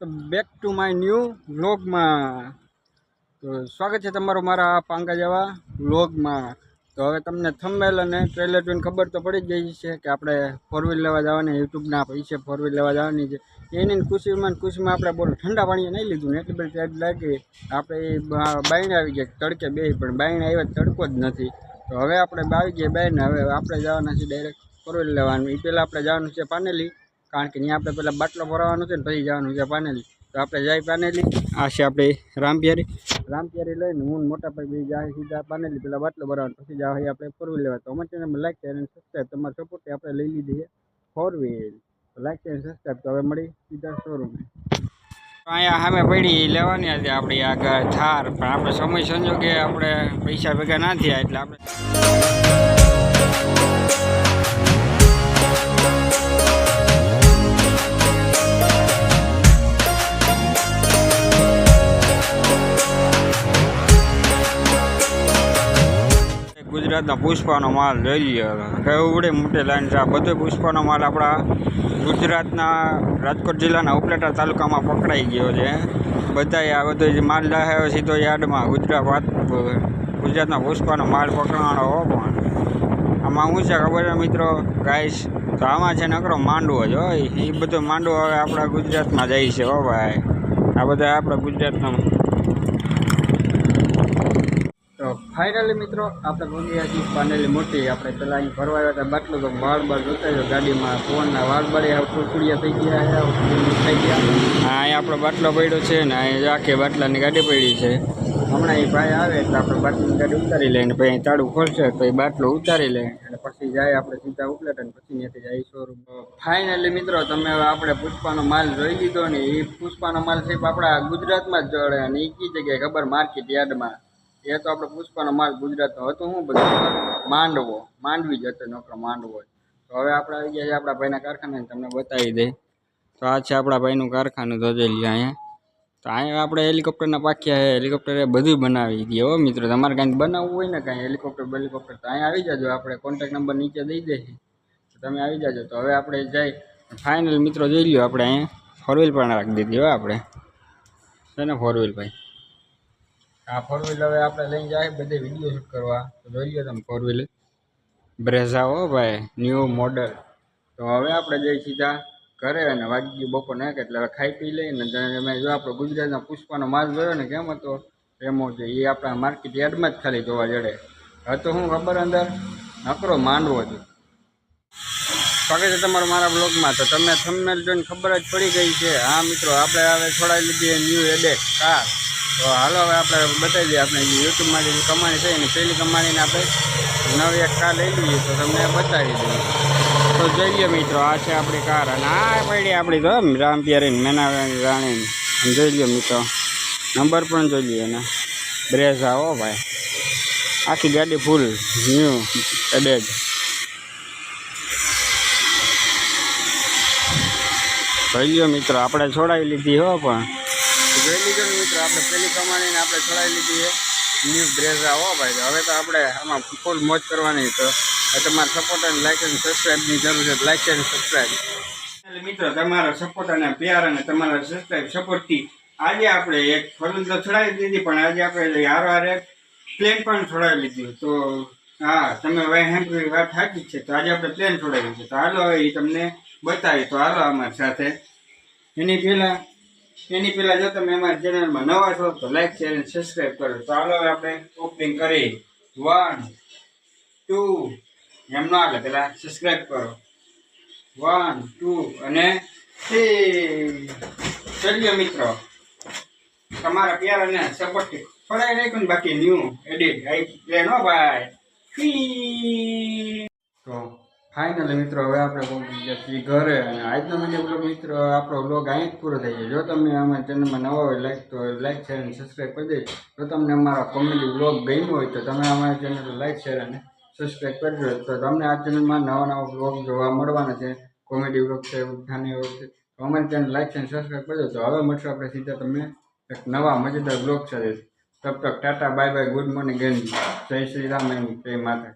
Back to my new વ્લોગમાં તો સ્વાગત છે તમારું મારા પાંગા જેવા વ્લોગમાં તો હવે તમને થંબેલ અને ટ્રેલર જોઈને ખબર તો પડી જ ગઈ છે કે આપણે ફોર વ્હીલ લેવા જવાની યુટ્યુબના પૈસે ફોર વ્હીલ લેવા જવાની છે. એની ખુશીમાં ખુશીમાં આપણે બોલો, ઠંડા પાણીએ નહીં લીધું ને, એટલી બધી ટાઈટ લાગી આપણે એ બાઈને આવી ગયા, તડકે બે પણ બાઈને આવ્યા તડકો જ નથી. તો હવે આપણે આવી ગયા બાઈને હવે આપણે જવાના છે ડાયરેક્ટ ફોર વ્હીલ લેવાનું. એ પહેલાં આપણે જવાનું છે પાનેલી. કારણ કે ત્યાં આપણે પહેલાં બાટલો ભરાવાનો છે ને પછી જવાનું છે પાનેલી. તો આપણે જાય પાનેલી, આ છે આપણે રામપિયારી. રામપિયારી લઈને હું ને મોટા ભાઈ બે જાય સીધા પાનેલી, પહેલાં બાટલો ભરાવાનો, પછી જવા આપણે ફોર વ્હીલ લેવા. તો અમારે ચેનલમાં લાઈક છે અને સબસ્ક્રાઈબ તમારા સપોર્ટ આપણે લઈ લીધી છે ફોર વ્હીલ તો લાઈક છે અને સબસ્ક્રાઈબ તો હવે મળી સીધા શોરૂમે અહીંયા સામે પડી લેવાની હતી આપણી આગળ થાર. પણ આપણે સમય સંજોગે આપણે પૈસા ભેગા ના થયા એટલે આપણે ગુજરાતના પુષ્પાનો માલ લઈ લઈએ કેવડે મોટી લાઈન છે. આ બધો પુષ્પાનો માલ આપણા ગુજરાતના રાજકોટ જિલ્લાના ઉપલેટા તાલુકામાં પકડાઈ ગયો છે. બધાએ આ બધો જે માલ લહાયો સીધો યાર્ડમાં ગુજરાત ગુજરાતના પુષ્પાનો માલ પકડવાનો હો પણ. આમાં શું છે ખબર છે મિત્રો? ગાઈશ તો આમાં છે નકરો માંડવો જ હોય. એ બધો માંડવો હવે આપણા ગુજરાતમાં જાય છે હો ભાઈ. આ બધા આપણા ગુજરાતના ફાઇનલી મિત્રો આપણે ગોંદિયાથી પાનેલી મોટી આપણે પહેલાં અહીં ફરવા આવ્યા હતા બાટલો તો વાળ બાળ જોતા જો ગાડીમાં ફોનના વાળ બાળે કુરકુડિયા થઈ ગયા થઈ ગયા. હા અહીંયા આપણો બાટલો પડ્યો છે ને અહીં આખી બાટલાની ગાડી પડી છે. હમણાં એ ભાઈ આવે એટલે આપણે બાટલાની ગાડી ઉતારી લઈએ ને પછી અહીં તાળું ખોલશે તો એ બાટલો ઉતારી લે. અને પછી જાય આપણે સીધા ઉપલેટ અને પછી ત્યાંથી જાય શોરૂમ ફાઇનલી મિત્રો તમે હવે આપણે પુષ્પાનો માલ જોઈ લીધો ને એ પુષ્પાનો માલ સાહેબ આપણા ગુજરાતમાં જ જોડે અને એ કઈ જગ્યાએ ખબર માર્કેટ યાર્ડમાં. એ તો આપણે પુષ્પાનો માલ ગુજરાતનો હતો શું બધું માંડવો, માંડવી જ હતો નોકરો માંડવો તો હવે આપણે આવી ગયા છે આપણા ભાઈના કારખાને તમને બતાવી દે તો આ છે આપણા ભાઈનું કારખાનું ધોજેલી અહીંયા. તો અહીંયા આપણે હેલિકોપ્ટરના પાખ્યા છે, હેલિકોપ્ટર એ બધું બનાવી દઈએ હો મિત્રો, તમારે કાંઈક બનાવવું હોય ને કાંઈ હેલિકોપ્ટર, બેલિકોપ્ટર, તો અહીંયા આવી જાજો, આપણે કોન્ટેક નંબર નીચે દઈ દઈએ. તો તમે આવી જાજો. તો હવે આપણે જઈ ફાઇનલ મિત્રો જોઈ લ્યો આપણે અહીંયા. ફોર વ્હીલ પણ રાખી દીધી હો આપણે. છે ને ફોર વ્હીલ ભાઈ. આ ફોર વ્હીલર હવે આપણે લઈને જાય, બધે વીડિયો શૂટ કરવા. તો જોઈ લો તમે ફોર વ્હીલ બ્રેઝા હો ભાઈ ન્યૂ મોડલ તો હવે આપણે જઈ સીધા ઘરે અને વાગી ગયું બપોર નાખ, એટલે ખાઈ પી લઈને તમે જો આપણો ગુજરાતના પુષ્પાનો માલ ગયો ને કેમ હતો? એમો છે, એ આપણા માર્કેટ યાર્ડમાં જ ખાલી જોવા જડે. હતો હું ખબર અંદર? નકરો માંડવો છે. સ્વાગત છે તમારું મારા બ્લોગમાં તો તમને થંબનેલ જોઈને ખબર જ પડી ગઈ છે. હા મિત્રો, આપણે હવે છોડાવી લીધી ન્યૂ એડેટ કાર તો હાલો હવે આપણે બતાવી દઈએ. આપણે યુટ્યુબમાં જે કમાણી થઈ ને પહેલી કમાણીને આપણે નવી એક કાર લઈ લઈએ તો તમને બતાવી દઈએ. તો જોઈ લો મિત્રો, આ છે આપણી કાર અને આ પડી આપણી તો રામપિયારી મેના રાણી અને જોઈ લો મિત્રો, નંબર પણ જોઈ લઈએ એને. બ્રેઝા હો ભાઈ. આખી ગાડી ફૂલ ન્યૂ એડેડ લો મિત્રો, આપણે છોડાવી લીધી હો પણ. જોઈ લીધો મિત્રો, આપણે પેલી કમાણીને આપણે છોડાવી લીધી છે. ન્યૂ બ્રેઝા હો ભાઈ, હવે તો આપણે આમાં ફૂલ મોજ કરવાની તો તમારા સપોર્ટ અને લાઇક અને સબસ્ક્રાઈબની જરૂર છે. લાઇક અને સબસ્ક્રાઈબ મિત્રો, તમારા સપોર્ટ અને પ્યાર અને તમારા સબસ્ક્રાઈબ સપોર્ટથી આજે આપણે એક ફરજ તો છોડાવી દીધી, પણ આજે આપણે હારો હારે પ્લેન પણ છોડાવી લીધી. તો હા, તમે હવે વાત સાચી છે. તો આજે આપણે પ્લેન છોડાવી છે. તો હાલો હવે એ તમને બતાવી તો હાલો અમારી સાથે. એની પહેલાં એની પહેલાં જો તમે અમારા ચેનલમાં નવા છો, તો લાઈક શેર અને સબસ્ક્રાઈબ કરો. હાલો હવે આપણે ઓપનિંગ કરી. વન ટુ એમ ન આગળ પહેલાં સબસ્ક્રાઈબ કરો. વન ટુ અને થ્રી મિત્રો, તમારા પ્યાર અને સપોર્ટ છોડાઈ રાખ્યું ને બાકી ન્યૂ એડિટ આઈ પ્લેન હો ભાઈ. તો ફાઇનલી મિત્રો, હવે આપણે પહોંચી છીએ? ઘરે. અને આજનો વીડિયો બ્લોગ મિત્રો, આપણો બ્લોગ અહીં જ પૂરો થઈ ગયો. જો તમે અમારા ચેનલમાં નવા હોય લાઈક તો લાઈક શેર અને સબસ્ક્રાઈબ કરી દેજો. જો તમને અમારા કોમેડી બ્લોગ ગમ્યો હોય, તો તમે અમારા ચેનલ લાઈક શેર અને સબસ્ક્રાઈબ કરજો તો તમને આ ચેનલમાં નવા નવા બ્લોગ જોવા મળવાના છે. કોમેડી બ્લોગ છે ઉઠાની બ્લોગ છે. તો અમારી ચેનલ લાઈક અને સબસ્ક્રાઈબ કરજો તો હવે મળશું આપણે સીધા તમને એક નવા મજેદાર બ્લોગ સાથે. તબ તક tata bye bye good morning, and જય શ્રી રામ એન્ડ જય માતા